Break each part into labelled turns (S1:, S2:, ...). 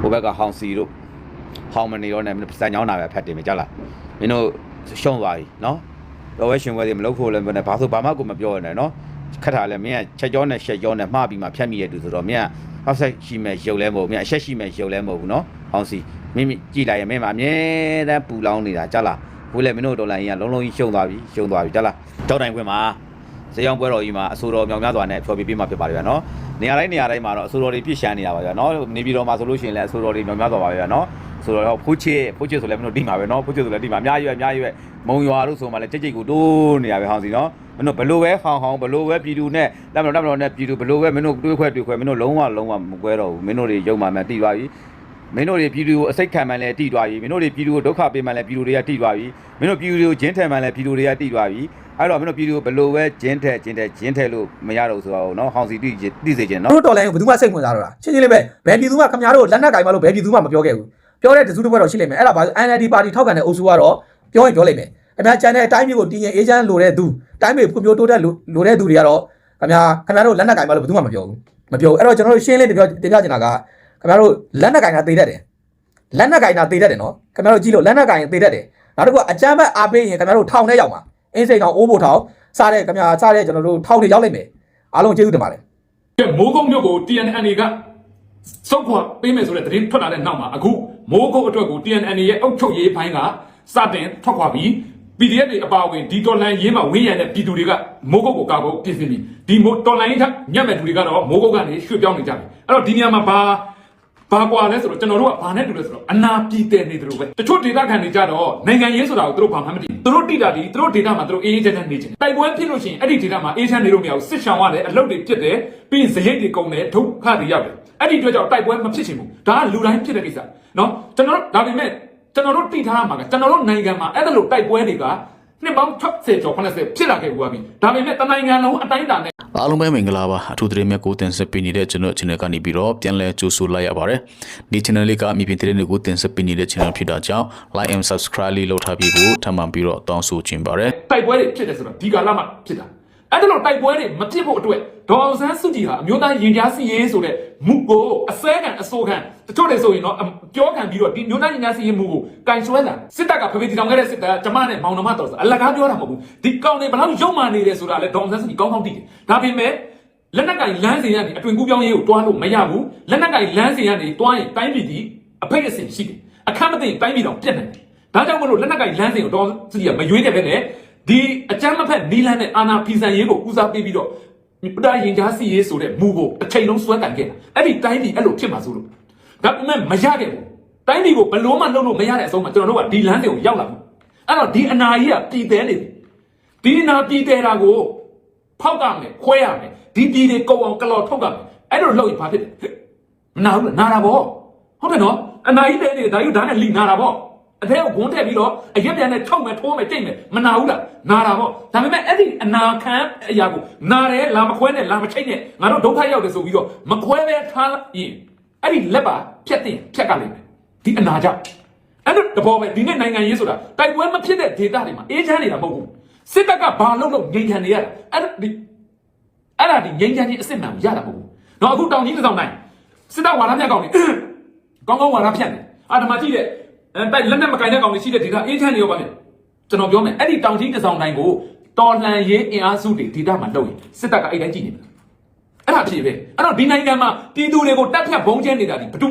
S1: ဟိုဘက်ကဟောင်စီတို့ဟောင်မနေတော့နဲ့မင်းတို့စံချောင်းတာပဲဖတ်တယ်မကြလားမင်းတို့ရှုံးသွားပြီနော်တော့ဝဲရှင်ဝဲတွေမလုပ်ဖို့လည်းမနဲ့ဘာလို့ဘာမှကိုမပြောရနဲ့နော်ခက်တာလည်းမင်းကချက်ကြောနဲ့ရှက်ကြောနဲ့မှားပြီးမှဖြတ်မိရတူဆိုတော့မင်းကဟောက်ဆက်ရှိမဲ့ရုပ်လဲမဟုတ်ဘူးမင်းအရှက်ရှိမဲ့ရုပ်လဲမဟုတ်ဘူးနော်ဟောင်စီမင်းကြည်လိုက်ရင်မင်းမှာအမြဲတမ်းပူလောင်းနေတာကြလားဘူးလေမင်းတို့ဒေါ်လာကြီးကလုံးလုံးကြီးရှုံးသွားပြီရှုံးသွားပြီကြလားတောက်တိုင်ခွင်မှာ ဇေယောင်ပွဲတော်ကြီးမှာအဆိုတော်မြောင်များစွာနဲ့ဖျော်ပြပေးမှာဖြစ်ပါတယ်ဗျာနော်နေရာတိုင်းနေရာတိုင်းမှာတော့အဆိုတော်တွေပြည့်ရှမ်းနေတာပါဗျာနော်နေပြည်တော်မှာဆိုလို့ရှိရင်လည်းအဆိုတော်တွေမြောင်များစွာပါဗျာနော်ဆိုတော့ဖိုးချစ်ဖိုးချစ်ဆိုလည်းမင်းတို့တိမှာပဲနော်ဖိုးချစ်ဆိုလည်းတိမှာအများကြီးပဲအများကြီးပဲမုံရွာတို့ဆိုမှလည်းကြိတ်ကြိတ်ကိုတိုးနေရပဲဟောင်းစီနော်မင်းတို့ဘလို့ပဲဟောင်းဟောင်းဘလို့ပဲပြည်သူနဲ့တက်မတော်တက်မတော်နဲ့ပြည်သူဘလို့ပဲမင်းတို့တွေးခွဲတွေးခွဲမင်းတို့လုံးဝလုံးဝမကွဲတော့ဘူးမင်းတို့တွေရုံမှမှန်တိသွားပြီ မင်းတို့တွေပြည်သူကိုအစိတ်ခံမှန်လဲတိသွားပြီမင်းတို့တွေပြည်သူကိုဒုက္ခပေးမှန်လဲပြည်သူတွေကတိသွားပြီမင်းတို့ပြည်သူတွေကိုဂျင်းထဲမှန်လဲပြည်သူတွေကတိသွားပြီအဲ့တော့မင်းတို့ပြည်သူကိုဘလို့ပဲဂျင်းထဲဂျင်းထဲဂျင်းထဲလို့မရတော့ဘူးဆိုတော့နော်ဟောင်းစီတိတိစေချင်နော်
S2: တို့တော်လိုင်းကိုဘယ်သူမှစိတ်ဝင်စားတော့တာရှင်းရှင်းလေးပဲဘယ်ပြည်သူမှခင်ဗျားတို့လက်နက်ကင်မလို့ဘယ်ပြည်သူမှမပြောခဲ့ဘူးပြောတဲ့တစုတစ်ပွဲတော့ရှိလိမ့်မယ်အဲ့ဒါဘာလို့ NLD ပါတီထောက်ခံတဲ့အုပ်စုကတော့ပြောရင်ပြောလိမ့်မယ်ခင်ဗျားကျန်တဲ့အတိုင်းမျိုးကိုတည်ရင်အေဂျင့်လိုတဲ့သူတိုင်းမျိုးဖွံ့ဖြိုးတိုးတက်လိုတဲ့သူတွေကတော့ခင်ဗျားခင်ဗျားတို့လက်နက်ကင်မလို့ဘယ်သူမှမပြောဘူးမပြောဘူးအဲ့တော့ကျွန်တော်တို့ရှင်းလေးတင်ပြတင်ပြချင်တာက ခင်ဗျားတို့လက်နက်ကင်တာတည်တတ်တယ်လက်နက်ကင်တာတည်တတ်တယ်နော်ခင်ဗျားတို့ကြည့်လို့လက်နက်ကင်တည်တတ်တယ်နောက်တစ်ခုကအကြမ်းဖက်အားပေးရင်ခင်ဗျားတို့ထောင်ထဲရောက်မှာအင်းစိန်ထောင်အိုးဖို့ထောင်စားတဲ့ခင်ဗျားစားတဲ့ကျွန်တော်တို့ထောင်တွေရောက်လိမ့်မယ်အားလုံးကျေးဇူးတင်ပါတယ်
S3: မိုးကုတ်မြို့ကို TNN ကစုပ်ခွာပေးမယ်ဆိုတဲ့သတင်းထွက်လာတဲ့နောက်မှာအခုမိုးကုတ်အတွက်ကို TNN ရဲ့အုပ်ချုပ်ရေးပိုင်းကစတင်ထွက်ခွာပြီး PDF တွေအပါအဝင်ဒီတော်လန်ရေးမှာဝင်းရံတဲ့ပြည်သူတွေကမိုးကုတ်ကိုကာကွယ်ပြင်ဆင်ပြီးဒီမိုးတော်လန်ရေးထက်ညက်မဲ့သူတွေကတော့မိုးကုတ်ကနေရွှေ့ပြောင်းနေကြပြီအဲ့တော့ဒီနေရာမှာဘာ ဘာကွာလဲဆိုတော့ကျွန်တော်တို့ကဘာနဲ့တူလဲဆိုတော့အနာပြည်တယ်နေတယ်လို့ပဲတချို့ဒေတာခံတွေကြတော့နိုင်ငံရေးဆိုတာကိုသူတို့ဘာမှမသိဘူးသူတို့တိတာဒီသူတို့ဒေတာမှာသူတို့အေးအေးချမ်းချမ်းနေချင်တယ်တိုက်ပွဲဖြစ်လို့ရှိရင်အဲ့ဒီဒေတာမှာအေးချမ်းနေလို့မရဘူးစစ်ရှောင်ရတယ်အလုပ်တွေဖြစ်တယ်ပြီးရင်ဇရိတ်တွေကုန်တယ်ဒုက္ခတွေရောက်တယ်အဲ့ဒီအတွက်ကြောင့်တိုက်ပွဲမဖြစ်ချင်ဘူးဒါကလူတိုင်းဖြစ်တဲ့ကိစ္စနော်ကျွန်တော်တို့ဒါပေမဲ့ကျွန်တော်တို့တိထားမှာကကျွန်တော်တို့နိုင်ငံမှာအဲ့ဒါလိုတိုက်ပွဲတွေကနှစ်ပေါင်း60ကျော်80ဖြစ်လာခဲ့ဘူးပြီဒါပေမဲ့တနိုင်ငံလုံးအတိုင်းအတာနဲ့
S4: အားလုံးပဲမင်္ဂလာပါအထူးသတင်းမြတ်ကိုတင်ဆက်ပေးနေတဲ့ကျွန်တော် channel ကနေပြီးတော့ပြန်လည်ကြိုဆိုလိုက်ရပါတယ်ဒီ channel လေးကမြေပြင်သတင်းတွေကိုတင်ဆက်ပေးနေတဲ့ channel ဖြစ်တာကြောင့် like and subscribe လေးလုပ်ထားပြီးဖို့ထပ်မံပြီးတော့တောင်းဆိုချင်ပါတယ်
S3: တိုက်ပွဲတွေဖြစ်တယ်ဆိုတော့ဒီကာလမှာဖြစ်တာ အဲ့ဒါလို့တိုက်ပွဲတွေမဖြစ်ဖို့အတွက်ဒေါ်အောင်ဆန်းစုကြည်ဟာအမျိုးသားရင်ကြားစီရေးဆိုတဲ့မူကိုအစဲခံအစိုးခံတချို့တွေဆိုရင်တော့အပြောခံပြီးတော့ဒီမျိုးသားရင်ကြားစီရေးမူကိုကင်ဆွဲတာစစ်တပ်ကဖေဖေတီတောင်ခဲ့တဲ့စစ်တပ်ကကျမနဲ့မောင်နှမတော်ဆိုအလကားပြောတာမဟုတ်ဘူးဒီကောင်တွေဘယ်လောက်ရုံမှနေတယ်ဆိုတာလဲဒေါ်အောင်ဆန်းစုကြည်ကောင်းကောင်းသိတယ်ဒါပေမဲ့လက်နက်ကင်လမ်းစဉ်ကနေအတွင်ကူးပြောင်းရေးကိုတွားလို့မရဘူးလက်နက်ကင်လမ်းစဉ်ကနေတွားရင်တိုင်းပြည်ဒီအဖိတ်အစင်ရှိတယ်အခက်မသိရင်တိုင်းပြည်တော့ပြတ်နေတယ်ဒါကြောင့်မလို့လက်နက်ကင်လမ်းစဉ်ကိုဒေါ်အောင်ဆန်းစုကြည်ကမရွေးတဲ့ဘက်နဲ့ ဒီအကြမ်းမဖက်နီလန်းနဲ့အာနာဖီဆန်ရေးကိုဦးစားပေးပြီးတော့ပဒရင်ကြားစီရေးဆိုတဲ့မူကိုတစ်ချိန်လုံးစွဲကန်ခဲ့တာအဲ့ဒီတိုင်းပြည်အဲ့လိုဖြစ်မှာဆိုလို့ဒါပေမဲ့မရခဲ့ဘူးတိုင်းပြည်ကိုဘလို့မှလုပ်လို့မရတဲ့အဆုံးမှာကျွန်တော်တို့ကဒီလမ်းတွေကိုရောက်လာဘူးအဲ့တော့ဒီအနာကြီးကပြည်သေးနေပြီဒီအနာပြည်သေးတာကိုဖောက်ကမယ်ခွဲရမယ်ဒီပြည်တွေကုံအောင်ကလော်ထုတ်ကမယ်အဲ့လိုလုပ်ရင်ဘာဖြစ်လဲမနာဘူးလားနာတာပေါ့ဟုတ်တယ်နော်အနာကြီးတဲ့နေဒါယူဒါနဲ့လီနာတာပေါ့ အထဲကိုဂုံးထည့်ပြီးတော့အရက်ပြန်နဲ့ထောက်မယ်ထိုးမယ်ကြိတ်မယ်မနာဘူးလားနာတာပေါ့ဒါပေမဲ့အဲ့ဒီအနာခံအရာကိုနာတယ်လာမခွဲနဲ့လာမချိတ်နဲ့ငါတို့ဒုက္ခရောက်တယ်ဆိုပြီးတော့မခွဲပဲထားရင်အဲ့ဒီလက်ပါဖြတ်တင်ဖြတ်ကလိမ့်မယ်ဒီအနာကြောင့်အဲ့လိုတဘောပဲဒီနေ့နိုင်ငံရေးဆိုတာတိုက်ပွဲမဖြစ်တဲ့ဒေသတွေမှာအေးချမ်းနေတာမဟုတ်ဘူးစစ်တပ်ကဘာလုပ်လို့ငြိမ်ချမ်းနေရတာအဲ့ဒီအဲ့ဒါဒီငြိမ်ချမ်းခြင်းအစ်စ်မှန်ရတာမဟုတ်ဘူးတော့အခုတောင်ကြီးတစ်ဆောင်တိုင်းစစ်တပ်ဝါဒဖြတ်ကောင်နေကောင်းကောင်းဝါဒဖြတ်နေအာဓမ္မကြည့်တဲ့ အဲတိုက်လက်နဲ့မကင်တဲ့ကောင်တွေရှိတဲ့ဒေတာအေးချမ်းနေရောပါမယ်ကျွန်တော်ပြောမယ်အဲ့ဒီတောင်ကြီးတစ်ဆောင်တိုင်းကိုတော်လှန်ရေးအင်အားစုတွေဒေတာမှာလုပ်ရင်စစ်တပ်ကအဲ့တိုင်းကြည့်နေမှာအဲ့ဒါဖြစ်ပဲအဲ့တော့ဒီနိုင်ငံမှာပြည်သူတွေကိုတပ်ဖြတ်ဘုံကျဲနေတာဒီဘဒု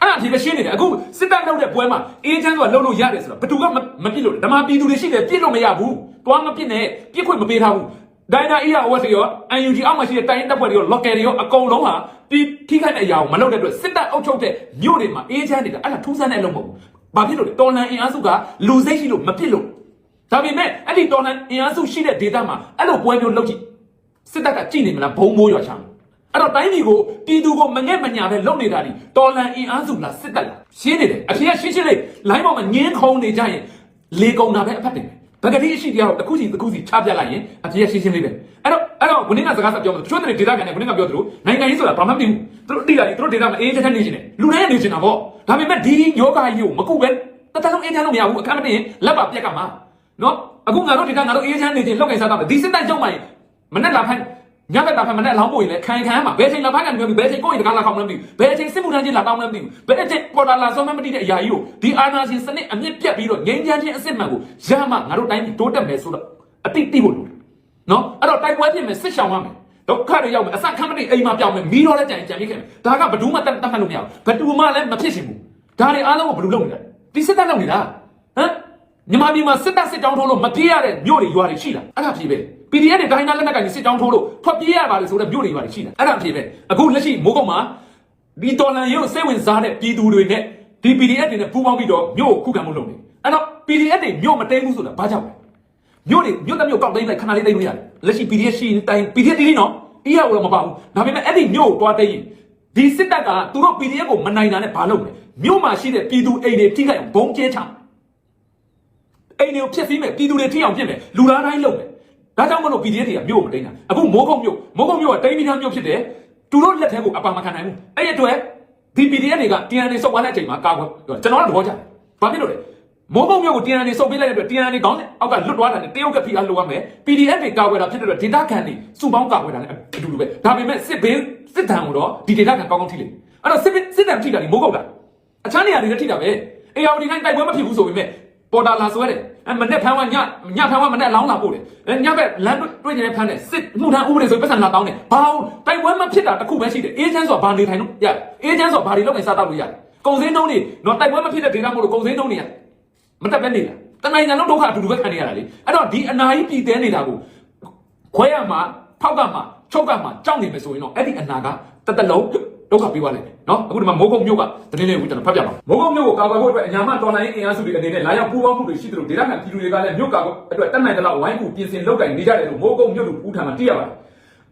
S3: အဲ့ဒါဖြစ်ပဲရှင်းနေတယ်အခုစစ်တပ်လုပ်တဲ့ပွဲမှာအေးချမ်းဆိုတာလုပ်လို့ရတယ်ဆိုတော့ဘဒုကမပြစ်လို့ဓမ္မပြည်သူတွေရှိတယ်ပြစ်လို့မရဘူးတွားမပြစ်နဲ့ပြစ်ခွင့်မပေးထားဘူး ဒိုင်နာအီယာဝက်စီရော UNG အောက်မှာရှိတဲ့တိုင်းတပ်ဖွဲ့တွေရော local တွေရောအကုန်လုံးဟာဒီထိခိုက်တဲ့အရာကိုမလုပ်တဲ့အတွက်စစ်တပ်အုပ်ချုပ်တဲ့မြို့တွေမှာအေးချမ်းနေတာအဲ့ဒါထူးဆန်းတဲ့အလုပ်မဟုတ်ဘူး။ဘာဖြစ်လို့လဲတော်လန်အင်အားစုကလူစိတ်ရှိလို့မဖြစ်လို့ဒါပေမဲ့အဲ့ဒီတော်လန်အင်အားစုရှိတဲ့ဒေသမှာအဲ့လိုပွဲမျိုးလုပ်ကြည့်စစ်တပ်ကကြည့်နေမလားဘုံမိုးရွာချမ်းအဲ့တော့တိုင်းပြည်ကိုပြည်သူကိုမငဲ့မညာပဲလုပ်နေတာဒီတော်လန်အင်အားစုလားစစ်တပ်လားရှင်းနေတယ်အဖေကရှင်းရှင်းလေးလိုင်းပေါ်မှာငင်းခုံနေကြရင်လေကုံတာပဲအဖက်တင် ပဲပကတိအရှိတရားတော့တစ်ခုစီတစ်ခုစီချပြလိုက်ရင်အဖေကရှင်းရှင်းလေးပဲအဲ့တော့အဲ့တော့ဝင်းနေကစကားဆက်ပြောမှာတချို့တွေဒေတာကန်နေဝင်းနေကပြောသလိုနိုင်ငံရေးဆိုတာဘာမှမသိဘူးသူတို့တိတာတွေသူတို့ဒေတာမှာအေးချမ်းချမ်းနေရှင်တယ်လူတိုင်းနေရှင်တာပေါ့ဒါပေမဲ့ဒီယောဂကြီးကိုမကုပဲတတလုံးအေးချမ်းလို့မရဘူးအခက်မတင်လက်ပါပြက်ကမှာနော်အခုငါတို့ဒေတာငါတို့အေးချမ်းနေခြင်းလောက်ကင်စားတော့ဒီစစ်တပ်ကြောင့်မှရင်မနဲ့လာဖိုင် ညဘက်တာဖက်မနဲ့အလောင်းပို့ရင်လည်းခံခံမှာဘယ်ချိန်လာဖက်ကနေမျိုးဘယ်ချိန်ကိုယ့်ရင်တကားလာခေါင်းမလဲမသိဘူးဘယ်ချိန်စစ်မှုထမ်းချင်းလာတောင်းမလဲမသိဘူးဘယ်ချိန်ပေါ်တာလာဆုံးမမသိတဲ့အရာကြီးကိုဒီအာနာရှင်စနစ်အမြင့်ပြတ်ပြီးတော့ငြိမ်းချမ်းခြင်းအစစ်မှန်ကိုရမှငါတို့တိုင်းပြည်တိုးတက်မယ်ဆိုတော့အတိတ်တိဖို့လို့နော်အဲ့တော့တိုက်ပွဲဖြစ်မယ်စစ်ရှောင်ရမယ်ဒုက္ခတွေရောက်မယ်အစခမ်းမတိအိမ်မှာပြောင်းမယ်မီးတော့လည်းကြံကြံပြီးခဲ့မယ်ဒါကဘယ်သူမှတတ်တတ်မှတ်လို့မရဘူးဘယ်သူမှလည်းမဖြစ်ရှင်ဘူးဒါတွေအားလုံးကိုဘယ်လိုလုပ်နေတာဒီစစ်တပ်လုပ်နေတာဟမ်မြန်မာပြည်မှာစစ်တပ်စစ်တောင်းထိုးလို့မပြေးရတဲ့မြို့တွေရွာတွေရှိလားအဲ့ဒါပြေးပဲ PDF တွေတိုင်းသားလက်နက်ကိုင်တွေစစ်တောင်းထိုးလို့ထွက်ပြေးရပါလေဆိုတဲ့မြို့တွေရွာတွေရှိလားအဲ့ဒါပြေးပဲအခုလက်ရှိမိုးကုတ်မှာဒီတော်လန်ရုပ်စိတ်ဝင်စားတဲ့ပြည်သူတွေနဲ့ဒီ PDF တွေနဲ့ပူးပေါင်းပြီးတော့မြို့ကိုခုခံမှုလုပ်နေအဲ့တော့ PDF တွေမြို့မတဲဘူးဆိုတာဘာကြောင့်လဲမြို့တွေမြို့တစ်မြို့ကောက်သိမ်းလိုက်ခဏလေးသိမ်းလို့ရတယ်လက်ရှိ PDF ရှိတိုင်း PDF တီးနော်အီးရတော့မပါဘူးဒါပေမဲ့အဲ့ဒီမြို့ကိုတွားသိမ်းရင်ဒီစစ်တပ်ကသူတို့ PDF ကိုမနိုင်တာနဲ့ဘာလုပ်လဲမြို့မှာရှိတဲ့ပြည်သူအိမ်တွေထိခိုက်အောင်ဘုံကျဲချအိမ်တွေကိုဖျက်ဆီးမယ်ပြည်သူတွေထိအောင်ပြစ်မယ်လူသားတိုင်းလုပ်မယ် ဒါကြောင့်မလို့ PDF တွေကမြို့ကိုမသိမ်းတာအခုမိုးကုတ်မြို့မိုးကုတ်မြို့ကတိမ်းပြီးသားမြို့ဖြစ်တယ်သူတို့လက်ထဲကိုအပါမခံနိုင်ဘူးအဲ့ဒီအတွက်ဒီ PDF တွေက TNA စုပ်သွားတဲ့အချိန်မှာကာကွယ်ကျွန်တော်တို့သဘောကျတယ်ဘာဖြစ်လို့လဲမိုးကုတ်မြို့ကို TNN တွေစုပ်ပေးလိုက်တဲ့အတွက် TNN တွေကောင်းတဲ့အောက်ကလွတ်သွားတာနဲ့တရုတ်ကဖိအားလိုရမယ် PDF တွေကာကွယ်တာဖြစ်တဲ့အတွက်ဒေတာခံတွေစုပေါင်းကာကွယ်တာနဲ့အတူတူပဲဒါပေမဲ့စစ်ဘင်းစစ်တံကိုတော့ဒီဒေတာခံကောင်းကောင်းထိလိမ့်အဲ့တော့စစ်ဘင်းစစ်တံထိတာဒီမိုးကုတ်တာအခြားနေရာတွေလည်းထိတာပဲအေယာဝတီတိုင်းတိုက်ပွဲမဖြစ်ဘူးဆိုပေမဲ့ ပေါ်တာလာဆွဲတယ်အဲမနဲ့ဖမ်းဝညညဖမ်းဝမနဲ့လောင်းလာပို့တယ်အဲညဘက်လမ်းတွေ့နေတဲ့ဖမ်းတယ်စစ်မှုထမ်းဥပဒေဆိုပတ်စံလာတောင်းတယ်ဘာလို့တိုက်ပွဲမဖြစ်တာတခုပဲရှိတယ်အေဂျင့်ဆိုဘာနေထိုင်လို့ရတယ်အေဂျင့်ဆိုဘာတွေလုပ်နေစားတော့လို့ရတယ်ကုန်စည်နှုန်းတွေတော့တိုက်ပွဲမဖြစ်တဲ့ဒေတာမို့လို့ကုန်စည်နှုန်းတွေရမတက်ပဲနေတာတနိုင်ငံလုံးဒုက္ခအတူတူပဲခံနေရတာလေအဲ့တော့ဒီအနာကြီးပြည်တဲနေတာကိုခွဲရမှာဖောက်ကမှာချုပ်ကမှာကြောက်နေမယ်ဆိုရင်တော့အဲ့ဒီအနာကတသက် လုံးဒုက္ခပေးသွားလိမ့်မယ်နော်အခုဒီမှာမိုးကုတ်မြို့ကတနေ့နေ့ကိုကျွန်တော်ဖတ်ပြပါမိုးကုတ်မြို့ကိုကာကွယ်ဖို့အတွက်အညာမတော်လိုင်းအင်အားစုတွေအနေနဲ့လာရောက်ပူးပေါင်းမှုတွေရှိသလိုဒေသခံပြည်သူတွေကလည်းမြို့ကာကွယ်အတွက်တက်နိုင်တဲ့လောက်ဝိုင်းကူပြင်ဆင်လုပ်ကင်နေကြတယ်လို့မိုးကုတ်မြို့လူပူးထံမှာသိရပါတယ်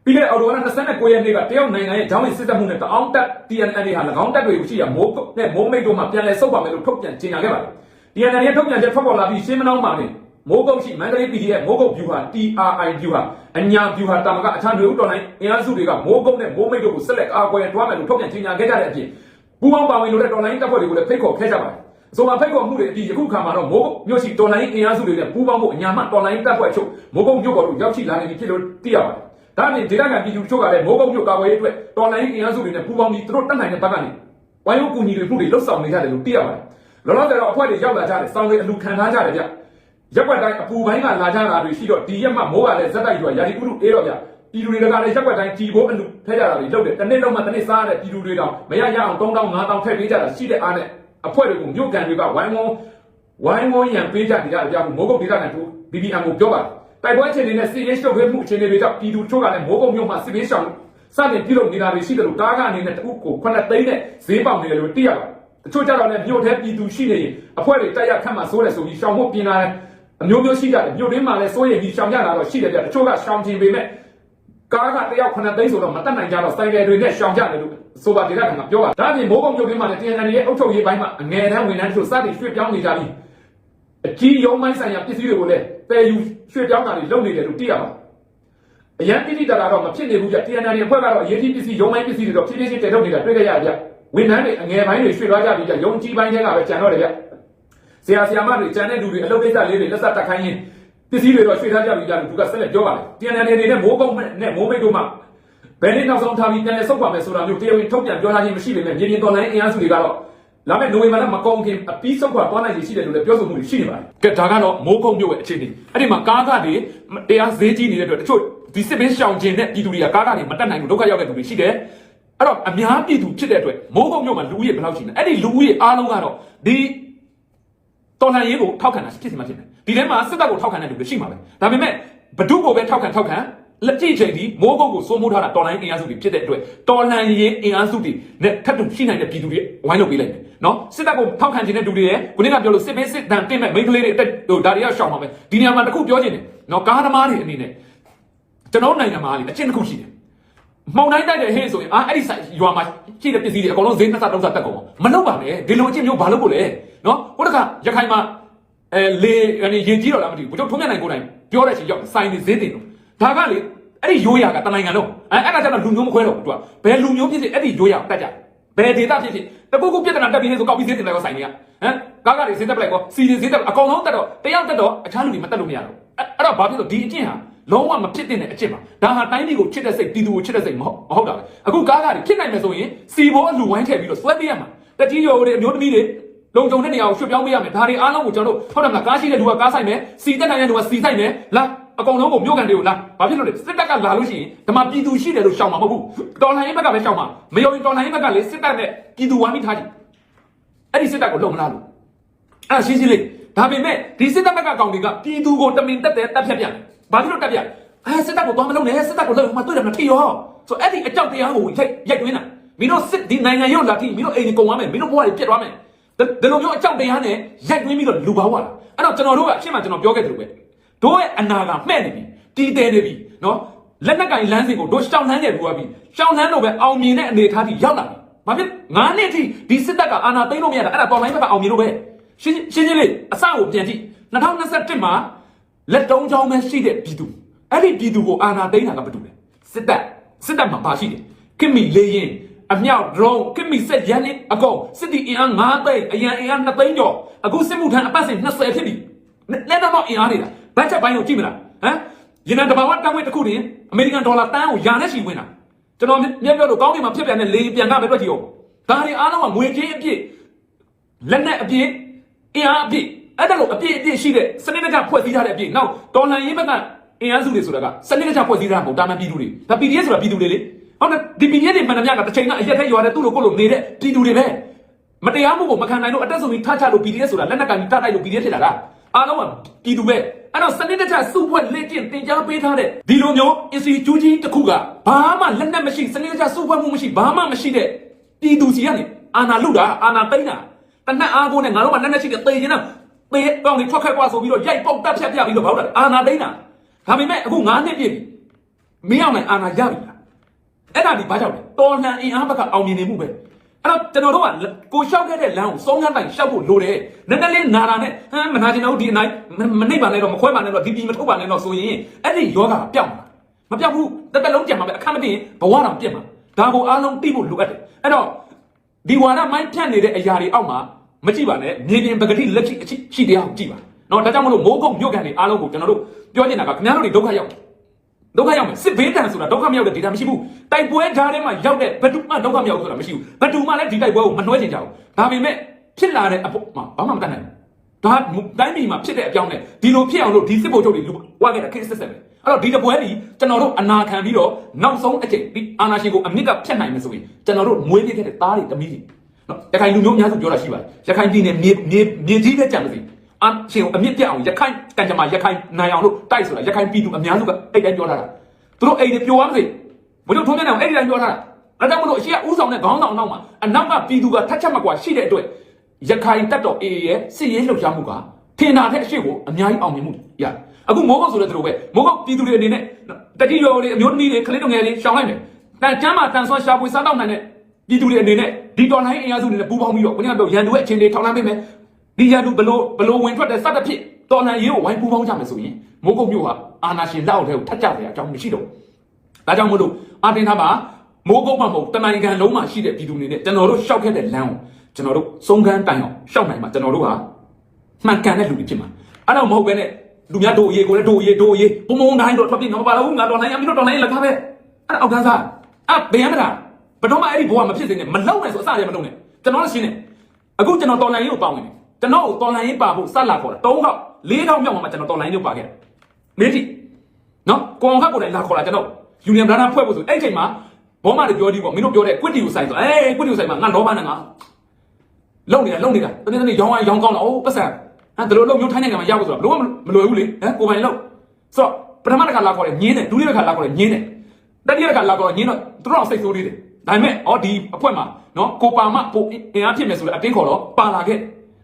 S3: ပြီးခဲ့တဲ့အော်တိုဝါ29ရက်နေ့ကတရုတ်နိုင်ငံရဲ့ဂျောင်းဝင်စစ်တပ်မှုနဲ့တအောင်တက် TNN တွေဟာ၎င်းတပ်တွေကိုရှိရမိုးကုတ်နဲ့မိုးမိတ်တို့မှပြန်လည်ဆုတ်ပါမယ်လို့ထုတ်ပြန်ကြေညာခဲ့ပါတယ် DNA ရဲ့ထုတ်ပြန်ချက်ထွက်ပေါ်လာပြီးရှင်းမနှောင်းပါနဲ့ မိုးကုတ်ရှိမန္တလေး PDF မိုးကုတ် view ဟာ TRI view ဟာအညာ view ဟာတာမကအခြားတွေဥတော်နိုင်အင်အားစုတွေကမိုးကုတ်နဲ့မိုးမိတ်တို့ကိုဆက်လက်အားကွယ်တွားမယ်လို့ထုတ်ပြန်ကြေညာခဲ့ကြတဲ့အပြင်ပူးပေါင်းပါဝင်လို့တဲ့တော်လိုင်းတပ်ဖွဲ့တွေကိုလည်းဖိတ်ခေါ်ခဲ့ကြပါတယ်အဆိုပါဖိတ်ခေါ်မှုတွေအပြီးယခုခါမှာတော့မိုးကုတ်မြို့ရှိတော်လိုင်းအင်အားစုတွေနဲ့ပူးပေါင်းဖို့အညာမှတော်လိုင်းတပ်ဖွဲ့ချုပ်မိုးကုတ်မြို့ပေါ်သို့ရောက်ရှိလာနေပြီဖြစ်လို့သိရပါတယ်ဒါအပြင်ဒေသခံပြည်သူတို့ကလည်းမိုးကုတ်မြို့ကာကွယ်ရေးအတွက်တော်လိုင်းအင်အားစုတွေနဲ့ပူးပေါင်းပြီးသူတို့တက်နိုင်တဲ့ဘက်ကနေဝိုင်းဝန်းကူညီတွေမှုတွေလှုပ်ဆောင်နေကြတယ်လို့သိရပါတယ်လောလောဆယ်တော့အဖွဲ့တွေရောက်လာကြတယ်စောင်းတွေအလူခံထားကြတယ်ဗျ ရက်ွက်တိုင်းအပူပိုင်းကလာကြတာတွေရှိတော့ဒီရက်မှမိုးကလည်းဇက်တိုက်ရွာရာဒီဥရုအေးတော့ဗျပြည်သူတွေကလည်းရက်ွက်တိုင်းကြည်ဖို့အလူဖဲကြတာတွေလုပ်တယ်တစ်နေ့လုံးမှတစ်နေ့စားရတဲ့ပြည်သူတွေတော့မရရအောင်3000 5000ထည့်ပေးကြတာရှိတဲ့အားနဲ့အဖွဲ့တွေကိုမြို့ကန်တွေကဝိုင်းဝန်းဝိုင်းဝန်းရံပေးကြတယ်ကြဗျမိုးကုတ်ဒေသခံတို့ BBM ကိုပြောပါတယ်တိုက်ပွဲအခြေအနေနဲ့စစ်ရေးရှုပ်ထွေးမှုအခြေအနေတွေကြောင့်ပြည်သူတို့ကလည်းမိုးကုတ်မြို့မှာစစ်ရေးရှောင်စတင်ပြုလုပ်နေတာတွေရှိတယ်လို့တားကအနေနဲ့တခုကို9သိန်းနဲ့ဈေးပေါက်နေတယ်လို့သိရပါတယ်တချို့ကြတော့လည်းမြို့ထဲပြည်သူရှိနေရင်အဖွဲ့တွေတိုက်ရခတ်မှဆိုးတယ်ဆိုပြီးရှောင်ဖို့ပြင်လာတယ် အမျိုးမျိုးရှိကြတယ်မြို့တွင်းမှာလည်းစိုးရိမ်ပြီးရှောင်ကြတာတော့ရှိတယ်ဗျတချို့ကရှောင်ကျင်ပေမဲ့ကားကတယောက်9သိန်းဆိုတော့မတက်နိုင်ကြတော့စိုင်ကယ်တွေနဲ့ရှောင်ကြတယ်လို့ဆိုပါဒေတာကပြောတာဒါပြင်မိုးကုတ်မြို့တွင်းမှာလည်း TNN ရဲ့အုပ်ချုပ်ရေးပိုင်းမှာအငယ်တန်းဝန်ထမ်းတို့စတင်ရွှေ့ပြောင်းနေကြပြီးအကြီးရုံးပိုင်းဆိုင်ရာပစ္စည်းတွေကိုလည်းပယ်ယူရွှေ့ပြောင်းတာတွေလုပ်နေတယ်လို့သိရပါတယ်အရန်တိတိတတာတော့မဖြစ်နေဘူးကြ TNN ရဲ့အဖွဲ့ကတော့အရေးကြီးပစ္စည်းရုံးပိုင်းပစ္စည်းတွေတော့ဖြည်းဖြည်းချင်းတည်ထုတ်နေတာတွေ့ကြရကြဝန်ထမ်းတွေအငယ်ပိုင်းတွေရွှေ့သွားကြပြီးကြရုံကြီးပိုင်းတွေကပဲကြံတော့တယ်ဗျ ဆရာဆရာမတွေကြံတဲ့လူတွေအလုပ်ကိစ္စလေးတွေလက်ဆက်တက်ခိုင်းရင်ပစ္စည်းတွေတော့ရွှေ့ထားကြပြီးကြလို့သူကဆက်လက်ပြောပါတယ် TNN အနေနဲ့မိုးကုတ်နဲ့မိုးမိတ်တို့မှဘယ်နေ့နောက်ဆုံးထားပြီးပြန်လည်ဆုတ်ပါမယ်ဆိုတာမျိုးတရားဝင်ထုတ်ပြန်ပြောထားခြင်းမရှိပေမဲ့မြေပြင်တော်လိုင်းအင်အားစုတွေကတော့လာမယ့်နိုဝင်ဘာလမကုန်ခင်အပြီးဆုံးခွာသွားနိုင်ရှိတယ်လို့လည်းပြောဆိုမှုတွေရှိနေပါတယ်။ကဲဒါကတော့မိုးကုတ်မြို့ရဲ့အခြေအနေ။အဲ့ဒီမှာကားကတွေတရားဈေးကြီးနေတဲ့အတွက်တချို့ဒီစစ်ဘင်းရှောင်ကျင်တဲ့ပြည်သူတွေကကားကနေမတက်နိုင်ဘူးဒုက္ခရောက်တဲ့သူတွေရှိတယ်။အဲ့တော့အများပြည်သူဖြစ်တဲ့အတွက်မိုးကုတ်မြို့မှာလူဦးရေဘယ်လောက်ရှိလဲ။အဲ့ဒီလူဦးရေအားလုံးကတော့ဒီ တော်လှန်ရေးကိုထောက်ခံတာဖြစ်စီမှဖြစ်တယ်။ဒီထဲမှာစစ်တပ်ကိုထောက်ခံတဲ့လူတွေရှိမှာပဲ။ဒါပေမဲ့ဘဒုကိုပဲထောက်ခံထောက်ခံလက်ကြည့်ချိန်ဒီမိုးကုတ်ကိုစိုးမိုးထားတာတော်လိုင်းအင်အားစုတွေဖြစ်တဲ့အတွက်တော်လှန်ရေးအင်အားစုတွေနဲ့ထပ်တူရှိနိုင်တဲ့ပြည်သူတွေဝိုင်းလုပ်ပေးလိုက်တယ်နော်စစ်တပ်ကိုထောက်ခံခြင်းတဲ့လူတွေရဲ့ခုနကပြောလို့စစ်ဘေးစစ်တမ်းတင်မဲ့မိန်းကလေးတွေအတက်ဟိုဒါတွေကရှောင်ပါမယ်ဒီနေရာမှာတစ်ခုပြောချင်တယ်နော်ကားသမားတွေအနေနဲ့ကျွန်တော်နိုင်ငံမှာလေအချင်းတစ်ခုရှိတယ်မှောင်တိုင်းတိုက်တဲ့ဟင်းဆိုရင်အာအဲ့ဒီဆိုင်ရွာမှာရှိတဲ့ပစ္စည်းတွေအကုန်လုံးဈေးနှစ်ဆသုံးဆတက်ကုန်မလုပ်ပါနဲ့ဒီလိုအချင်းမျိုးဘာလုပ်ဖို့လဲ နော်ဟိုတခါရခိုင်မှာအဲလေအနေရင်ကြီးတော့လားမသိဘူးဘုတို့ထုံးမြတ်နိုင်ကိုယ်တိုင်ပြောတဲ့အချိန်ရောက်ဆိုင်နေဈေးတင်တော့ဒါကလေအဲ့ဒီရိုးရာကတနိုင်ငံလုံးအဲအဲ့ဒါကျတော့လူမျိုးမခွဲတော့ဘူးသူကဘယ်လူမျိုးဖြစ်ဖြစ်အဲ့ဒီရိုးရာတက်ကြဘယ်ဒေတာဖြစ်ဖြစ်တပုတ်ကုတ်ပြဿနာတက်ပြီးနေဆိုကောက်ပြီးဈေးတင်လိုက်တော့ဆိုင်နေရဟမ်ကားကတွေဈေးတက်ပလိုက်ကောစီတွေဈေးတက်အကောင်လုံးတက်တော့တယောက်တက်တော့အခြားလူတွေမတက်လို့မရတော့အဲ့တော့ဘာဖြစ်လို့ဒီအကျင့်ဟာလုံးဝမဖြစ်တဲ့အချက်ပါဒါဟာတိုင်းပြည်ကိုချစ်တဲ့စိတ်ပြည်သူကိုချစ်တဲ့စိတ်မဟုတ်မဟုတ်တာပဲအခုကားကားတွေဖြစ်နိုင်မယ်ဆိုရင်စီဘောအလူဝိုင်းထည့်ပြီးတော့ဆွဲပေးရမှာတတိယတွေအမျိုးသမီးတွေ လုံခြုံတဲ့နေရာကိုရွှေ့ပြောင်းပေးရမယ်ဒါတွေအားလုံးကိုကျွန်တော်တို့ဟုတ်တယ်မလားကားရှိတဲ့လူကကားဆိုင်မယ်စီတက်နိုင်တဲ့လူကစီဆိုင်မယ်လာအကောင်လုံးကိုမြို့ကန်တွေကိုလာဘာဖြစ်လို့လဲစစ်တပ်ကလာလို့ရှိရင်ဓမ္မပြည်သူရှိတယ်လို့ရှောင်မှာမဟုတ်ဘူးတော်လှန်ရေးဘက်ကပဲရှောင်မှာမယုံရင်တော်လှန်ရေးဘက်ကလေစစ်တပ်နဲ့ပြည်သူဝိုင်းပြီးထားကြည့်အဲ့ဒီစစ်တပ်ကိုလုံမလားလို့အဲ့ဒါရှင်းရှင်းလေးဒါပေမဲ့ဒီစစ်တပ်ဘက်ကကောင်တွေကပြည်သူကိုတမင်တက်တဲ့တက်ဖြတ်ပြတယ်။ဘာဖြစ်လို့တက်ပြလဲ။အဲစစ်တပ်ကိုသွားမလုပ်နဲ့စစ်တပ်ကိုလုပ်မှတွေ့တယ်မထီရော။ဆိုအဲ့ဒီအကြောက်တရားကိုရိုက်ရိုက်တွင်းတာ။မင်းတို့စစ်ဒီနိုင်ငံရုံလာတိမင်းတို့အိမ်ကြီးကုန်သွားမယ်မင်းတို့ဘဝတွေပြတ်သွားမယ်။ ဒီလိုမျိုးအကြောက်တရားနဲ့ရိုက်တွင်းပြီးတော့လူပါဝါလာ။အဲ့တော့ကျွန်တော်တို့ကအရှင်းမှကျွန်တော်ပြောခဲ့သလိုပဲ။တို့ရဲ့အနာကမှဲ့နေပြီ။တီးတဲနေပြီနော်။လက်နက်ကင်လမ်းစဉ်ကိုတို့ရှောင်းလန်းခဲ့ပြီးပြီ။ရှောင်းလန်းလို့ပဲအောင်မြင်တဲ့အနေအထားထိရောက်လာပြီ။ဘာဖြစ်ငါးနှစ်ထိဒီစစ်တပ်ကအာဏာသိမ်းလို့မရတာအဲ့ဒါတော်လိုင်းဘက်ကအောင်မြင်လို့ပဲ။ရှင်းရှင်းချင်းလေးအစကိုပြန်ကြည့်2021မှာလက်တုံးချောင်းပဲရှိတဲ့ပြည်သူအဲ့ဒီပြည်သူကိုအာဏာသိမ်းတာကဘာတူလဲစစ်တပ်စစ်တပ်မှာပါရှိတယ်ခင်မီလေးရင် အမြောက် drone ခင်မီစက်ရန်နေအကုန်စစ်တီအင်အား9သိန်းအရန်အင်အား2သိန်းကျော်အခုစစ်မှုထမ်းအပတ်စဉ်20ဖြစ်ပြီလက်တော့အင်အားနေတာဘတ်ချက်ပိုင်းကိုကြည့်မလားဟမ်ရင်းနှံတဘာဝတန်ဝက်တစ်ခုတည်းအမေရိကန်ဒေါ်လာတန်းကိုယာနဲ့ချီဝင်တာကျွန်တော်မြက်ပြောလို့ကောင်းကင်မှာဖြစ်ပြန်တဲ့လေပြန်ကမဲ့တွေ့ကြည့်အောင်ဒါတွေအားလုံးကငွေကြေးအပြည့်လက်နက်အပြည့်အင်အားအပြည့်အဲ့ဒါလို့အပြည့်အပြည့်ရှိတဲ့စနစ်တကျဖွဲ့စည်းထားတဲ့အပြည့်နောက်တော်လှန်ရေးဘက်ကအင်အားစုတွေဆိုတာကစနစ်တကျဖွဲ့စည်းထားတာမဟုတ်တာမန်ပြည်သူတွေဒါ PDF ဆိုတာပြည်သူတွေလေ ဟုတ်တယ်ဒီ PDF တွေမှန်တယ်များကတစ်ချိန်ကအရက်ထက်ရွာတဲ့သူ့လိုကိုယ့်လိုနေတဲ့ပြည်သူတွေပဲမတရားမှုကိုမခံနိုင်လို့အတက်ဆုံးပြီးထားချလို့ PDF ဆိုတာလက်နက်ကင်တတ်တိုက်လို့ PDF ဖြစ်လာတာအားလုံးကပြည်သူပဲအဲ့တော့စနစ်တကျစုဖွဲ့လက်ကျင့်တင်ကြားပေးထားတဲ့ဒီလိုမျိုး institute ကြီးတစ်ခုကဘာမှလက်နက်မရှိစနစ်တကျစုဖွဲ့မှုမရှိဘာမှမရှိတဲ့ပြည်သူစီကနေအာဏာလုတာအာဏာသိမ်းတာတနက်အားကိုနဲ့ငါတို့ကလက်နဲ့ရှိတဲ့သေခြင်းနဲ့သေကောင်းတွေထွက်ခက်ကွာဆိုပြီးတော့ရိုက်ပေါက်တက်ဖြတ်ပြပြီးတော့ဘာလို့လဲအာနာသိန်းတာဒါပေမဲ့အခု9နှစ်ပြည့်ပြီမင်းအောင်နိုင်အာနာရပြီလား အဲ့ဒါဒီဘာကြောင့်လဲတော်လှန်အင်အားဘက်ကအောင်မြင်နေမှုပဲအဲ့တော့ကျွန်တော်တို့ကကိုလျှောက်ခဲ့တဲ့လမ်းကိုစောင်းကန်းတိုင်လျှောက်ဖို့လိုတယ်နည်းနည်းလေးနာတာနဲ့ဟမ်မနာကျင်တော့ဒီအနိုင်မနှိပ်ပါနဲ့တော့မခွဲပါနဲ့တော့ဒီပြည်မထုတ်ပါနဲ့တော့ဆိုရင်အဲ့ဒီယောဂကပျောက်မှာမပျောက်ဘူးတက်တက်လုံးကြံမှာပဲအခက်မတင်ဘဝတော်ပြက်မှာဒါကိုအားလုံးသိဖို့လိုအပ်တယ်အဲ့တော့ဒီဝါဒမိုင်းဖြတ်နေတဲ့အရာတွေအောက်မှာမကြည့်ပါနဲ့မြေပြင်ပကတိလက်ရှိအချိရှိတရားကိုကြည့်ပါနော်ဒါကြောင့်မလို့မိုးကုတ်မြို့ကန်တွေအားလုံးကိုကျွန်တော်တို့ပြောနေတာကခင်ဗျားတို့တွေဒုက္ခရောက် ဒုက္ခရောက်မယ်စစ်ဘေးတန်ဆိုတာဒုက္ခမရောက်တဲ့ဒေတာမရှိဘူးတိုက်ပွဲဓာတ်ထဲမှာရောက်တဲ့ဘယ်သူမှဒုက္ခမရောက်ဘူးဆိုတာမရှိဘူးဘယ်သူမှလည်းဒီတိုက်ပွဲကိုမနှွှဲချင်ကြဘူးဒါပေမဲ့ဖြစ်လာတဲ့အဖို့မှာဘာမှမတတ်နိုင်ဘူးဒါတိုင်းပြည်မှာဖြစ်တဲ့အကြောင်းနဲ့ဒီလိုဖြစ်အောင်လို့ဒီစစ်ဗိုလ်ချုပ်တွေလူဝါခဲ့တာခက်စစ်စစ်ပဲအဲ့တော့ဒီတပွဲကြီးကျွန်တော်တို့အနာခံပြီးတော့နောက်ဆုံးအချိန်ဒီအာနာရှင်ကိုအမြင့်ကဖြတ်နိုင်မယ်ဆိုရင်ကျွန်တော်တို့မွေးပြခဲ့တဲ့သားတွေတမီးတွေနော်ရခိုင်လူမျိုးအများစုပြောတာရှိပါတယ်ရခိုင်ပြည်နယ်မြေမြေမြေကြီးပဲကြံပါစေ အရှင်ကိုအမြင့်ပြတ်အောင်ရခိုင်ကံကြမ္မာရခိုင်နိုင်အောင်လို့တိုက်ဆိုတာရခိုင်ပြည်သူအများစုကအဲ့တိုင်းပြောထားတာသူတို့အိမ်တွေပြိုသွားပါစေဘုလို့ထုံးနေအောင်အဲ့ဒီတိုင်းပြောထားတာအဲ့ဒါမလို့အရှိကဥဆောင်တဲ့ခေါင်းဆောင်နောက်မှာအနောက်ကပြည်သူကထက်ချက်မကွာရှိတဲ့အတွက်ရခိုင်တက်တော်အေးရဲ့စစ်ရေးလှုပ်ရှားမှုကထင်တာတဲ့အရှိကိုအများကြီးအောင်မြင်မှုရအခုမိုးကုတ်ဆိုတဲ့သူတို့ပဲမိုးကုတ်ပြည်သူတွေအနေနဲ့တတိယောတွေအမျိုးသမီးတွေကလေးတို့ငယ်လေးရှောင်းလိုက်မယ်တန်ချမ်းမှာတန်ဆွမ်းရှာဖွေစားတော့နိုင်တဲ့ပြည်သူတွေအနေနဲ့ဒီတော်လိုင်းအင်အားစုတွေနဲ့ပူးပေါင်းပြီးတော့ဘုရားပြောရန်သူရဲ့အခြေအနေထောက်လှမ်းပေးမယ် ဒီရန်သူဘလို့ဘလို့ဝင်ထွက်တဲ့စက်တစ်ဖြစ်တော်လိုင်းရေးကိုဝိုင်းပူးပေါင်းကြမယ်ဆိုရင်မိုးကုတ်မျိုးဟာအာနာရှင်လက်အောက်ထဲကိုထတ်ကြတယ်အကြောင်းမရှိတော့ဒါကြောင့်မလို့အာတင်ထားမှာမိုးကုတ်မှာမဟုတ်တနိုင်ငံလုံးမှာရှိတဲ့ပြည်သူတွေနဲ့ကျွန်တော်တို့ရှောက်ခဲ့တဲ့လမ်းကိုကျွန်တော်တို့စုံကန်းတိုင်အောင်ရှောက်နိုင်မှာကျွန်တော်တို့ဟာမှန်ကန်တဲ့လူတွေဖြစ်မှာအဲ့တော့မဟုတ်ပဲနဲ့လူများတို့အရေးကိုလည်းတို့အရေးတို့အရေးပုံပုံတိုင်းတော့ထွက်ပြေးငါမပါဘူးငါတော်လိုင်းရမင်းတို့တော်လိုင်းလက်ကားပဲအဲ့အောက်ခန်းစားအဲ့ဘယ်ရမလားဘယ်တော့မှအဲ့ဒီဘဝမဖြစ်စေနဲ့မလုံနဲ့ဆိုအစရမလုံနဲ့ကျွန်တော်လည်းရှင်းတယ်အခုကျွန်တော်တော်လိုင်းရေးကိုပါဝင်တယ် ကျွန်တော်ကိုတော်လိုင်းရေးပါဖို့စက်လာခေါ်တာ၃ခေါက်၄ခေါက်မြောက်မှကျွန်တော်တော်လိုင်းရေးကိုပါခဲ့တယ်မေးကြည့်နော်ကွန်ခတ်ကိုလည်းလာခေါ်တာကျွန်တော်ယူနီယံဘလာနာဖွဲ့ဖို့ဆိုအဲ့ဒီချိန်မှာဘောမတွေပြောဒီပေါ့မင်းတို့ပြောတဲ့ကွစ်တီကိုဆိုင်ဆိုအေးကွစ်တီကိုဆိုင်မှာငါလောဘနဲ့ငါလုံနေတာလုံနေတာတနေ့တနေ့ရောင်းအောင်ရောင်းကောင်းတော့အိုးပတ်စံဟမ်ဒီလိုလုံမျိုးထိုင်းနိုင်ငံမှာရဖို့ဆိုတော့ဘလို့မလွယ်ဘူးလေဟမ်ကိုပိုင်လုံဆိုတော့ပထမတစ်ခါလာခေါ်တယ်ညင်းတယ်ဒုတိယတစ်ခါလာခေါ်တယ်ညင်းတယ်တတိယတစ်ခါလာခေါ်တယ်ညင်းတော့သူတို့တော့စိတ်ဆိုးသေးတယ်ဒါပေမဲ့အော်ဒီအဖွဲ့မှာနော်ကိုပါမပိုအင်အားဖြစ်မယ်ဆိုတော့အတင်းခေါ်တော့ပါလာခဲ့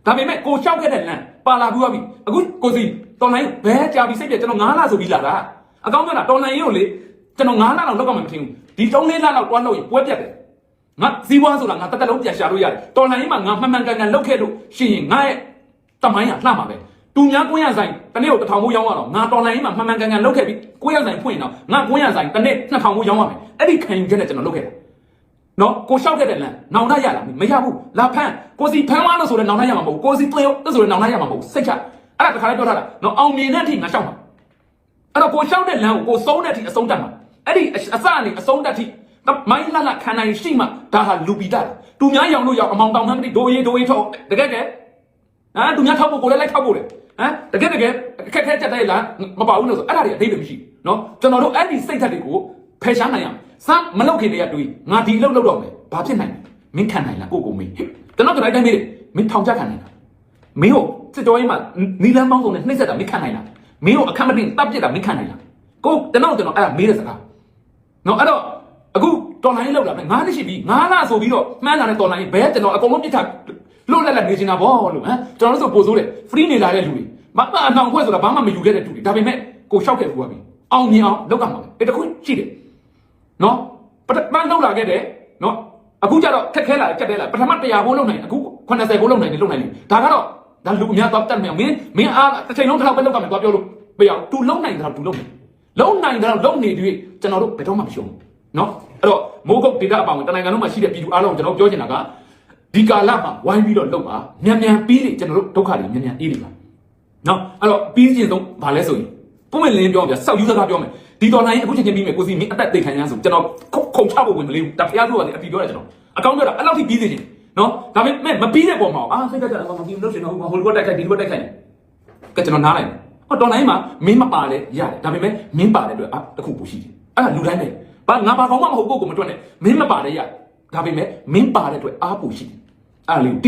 S3: ဒါပေမဲ့ကိုလျှောက်ခဲ့တဲ့လမ်းပါလာဘူးပြီအခုကိုစီတော်လိုင်းဘဲကြာပြီစိတ်ပြကျွန်တော်9လဆိုပြီးလာတာအကောင်းပြောတာတော်လိုင်းရေးကိုလေကျွန်တော်9လလောက်လောက်ကမှမထင်ဘူးဒီ3လလောက်တွားလို့ရင်ပွဲပြတ်တယ်ငါဇီဝါဆိုတာငါတက်တက်လုံးပြန်ရှာလို့ရတယ်တော်လိုင်းရေးမှာငါမှန်မှန်ကန်ကန်လောက်ခဲ့လို့ရှိရင်ငါရဲ့တမိုင်းကလှမှာပဲသူများကိုရဆိုင်တနေ့ကို1000ဘူးရောင်းရတော့ငါတော်လိုင်းရေးမှာမှန်မှန်ကန်ကန်လောက်ခဲ့ပြီးကိုရဆိုင်ဖွင့်ရင်တော့ငါကိုရဆိုင်တနေ့2000ဘူးရောင်းရမယ်အဲ့ဒီခံယူချက်နဲ့ကျွန်တော်လောက်ခဲ့တာ နော်ကိုလျှောက်ခဲ့တဲ့လမ်းနောင်တရလာမရဘူးလာဖမ်းကိုစီဖမ်းသွားလို့ဆိုတော့နောင်တရမှာမဟုတ်ကိုစီသွေးလို့ဆိုတော့နောင်တရမှာမဟုတ်စိတ်ချအဲ့ဒါတခါလေးပြောထားတာနော်အောင်မြင်တဲ့အထိငါလျှောက်မှာအဲ့တော့ကိုရှောက်တဲ့လမ်းကိုကိုဆုံးတဲ့အထိအဆုံးတတ်မှာအဲ့ဒီအစအနေအဆုံးတတ်ထိမိုင်းလှလှခံနိုင်ရှိမှဒါဟာလူပီတာသူများရောင်လို့ရောက်အမောင်တောင်မှန်းမသိဒိုးရေးဒိုးရေးထောက်တကယ်ကဲဟမ်သူများထောက်ဖို့ကိုလည်းလိုက်ထောက်ဖို့လေဟမ်တကယ်တကယ်ခက်ခဲကြက်တဲ့လားမပါဘူးလို့ဆိုအဲ့ဒါတွေအသေးတွေမရှိနော်ကျွန်တော်တို့အဲ့ဒီစိတ်ဓာတ်တွေကိုဖယ်ရှားနိုင်ရမယ် စမ်းမလုပ်ခင်တည်းကတွေးငါဒီအလုပ်လုပ်တော့မယ်ဘာဖြစ်နိုင်လဲမင်းခံနိုင်လားကိုကိုမင်းကျွန်တော်တို့တိုင်းတိုင်းမေးတယ်မင်းထောင်ချခံနိုင်လားမင်းတို့စစ်တော်ရေးမှာနီလန်းပေါင်းစုံနဲ့နှိမ့်ဆက်တာမင်းခံနိုင်လားမင်းတို့အခက်မတင်တပ်ပြစ်တာမင်းခံနိုင်လားကိုကျွန်တော်ကျွန်တော်အဲ့ဒါမေးတဲ့စကားနော်အဲ့တော့အခုတော်လိုင်းလောက်လာမယ်ငါးနှစ်ရှိပြီငါးလဆိုပြီးတော့မှန်းလာတဲ့တော်လိုင်းဘဲကျွန်တော်အကုန်လုံးပြစ်ထားလွတ်လက်လက်နေနေတာဗောလို့ဟမ်ကျွန်တော်တို့ဆိုပို့ဆိုးတယ် free နေလာတဲ့လူတွေမမအနောင်ခွဲဆိုတာဘာမှမယူခဲ့တဲ့လူတွေဒါပေမဲ့ကိုရှောက်ခဲ့ဘူးပါပြီအောင်မြင်အောင်လောက်ကမှာပဲတခုရှိတယ် နော်ပထမလောက်လာခဲ့တယ်နော်အခုကျတော့ခက်ခဲလာကြက်တယ်လာပထမ100ဘိုးလောက်နိုင်အခု80ဘိုးလောက်နိုင်တယ်လောက်နိုင်တယ်ဒါကတော့ဒါလူအများသွားတတ်မယ်မင်းမင်းအားတစ်ချိန်လုံးတစ်လောက်ပဲလောက်ကမယ်သွားပြောလို့ပြရအောင် तू လုံနိုင်တယ်တော့ तू လုံမယ်လုံနိုင်တယ်တော့လုံနေတွေ့ကျွန်တော်တို့ဘယ်တော့မှမရှုံးနော်အဲ့တော့မိုးကုတ်ဒေတာအပောင်တနိုင်ငံလုံးမှာရှိတဲ့ပြည်သူအားလုံးကျွန်တော်ပြောချင်တာကဒီကာလမှာဝိုင်းပြီးတော့လုပ်ပါမြန်မြန်ပြီးတယ်ကျွန်တော်တို့ဒုက္ခတွေမြန်မြန်အေးနေပါနော်အဲ့တော့ပြီးခြင်းဆုံးဘာလဲဆိုရင်ပုံမှန်လင်းပြောပြဆောက်ယူစကားပြောမယ် ဒီတော်နိုင်အခုချိန်ချင်းပြီးမယ်ကိုစီမင်းအသက်သိခံရမ်းဆိုကျွန်တော်ခုံချဖို့ဝင်မလေးဘူးဒါဖျားလို့ရတယ်အတီပြောတယ်ကျွန်တော်အကောင့်ပြောတာအဲ့လောက်ထိပြီးနေချင်းနော်ဒါပေမဲ့မပြီးတဲ့ပုံမှာအာစိတ်ကကြတယ်မပြီးလို့ရှင်တော့ဟိုဟိုဘက်တိုက်ခိုက်ဒီဘက်တိုက်ခိုက်ကကျွန်တော်နားလိုက်ဟောတော်နိုင်မှာမင်းမပါလဲရတယ်ဒါပေမဲ့မင်းပါတဲ့အတွက်အတခုပူရှိတယ်အဲ့ဒါလူတိုင်းပဲဘာငါဘာကောင်းမှမဟုတ်ကိုကိုမတွက်နဲ့မင်းမပါလဲရဒါပေမဲ့မင်းပါတဲ့အတွက်အားပူရှိတယ်အဲ့ဒါလေး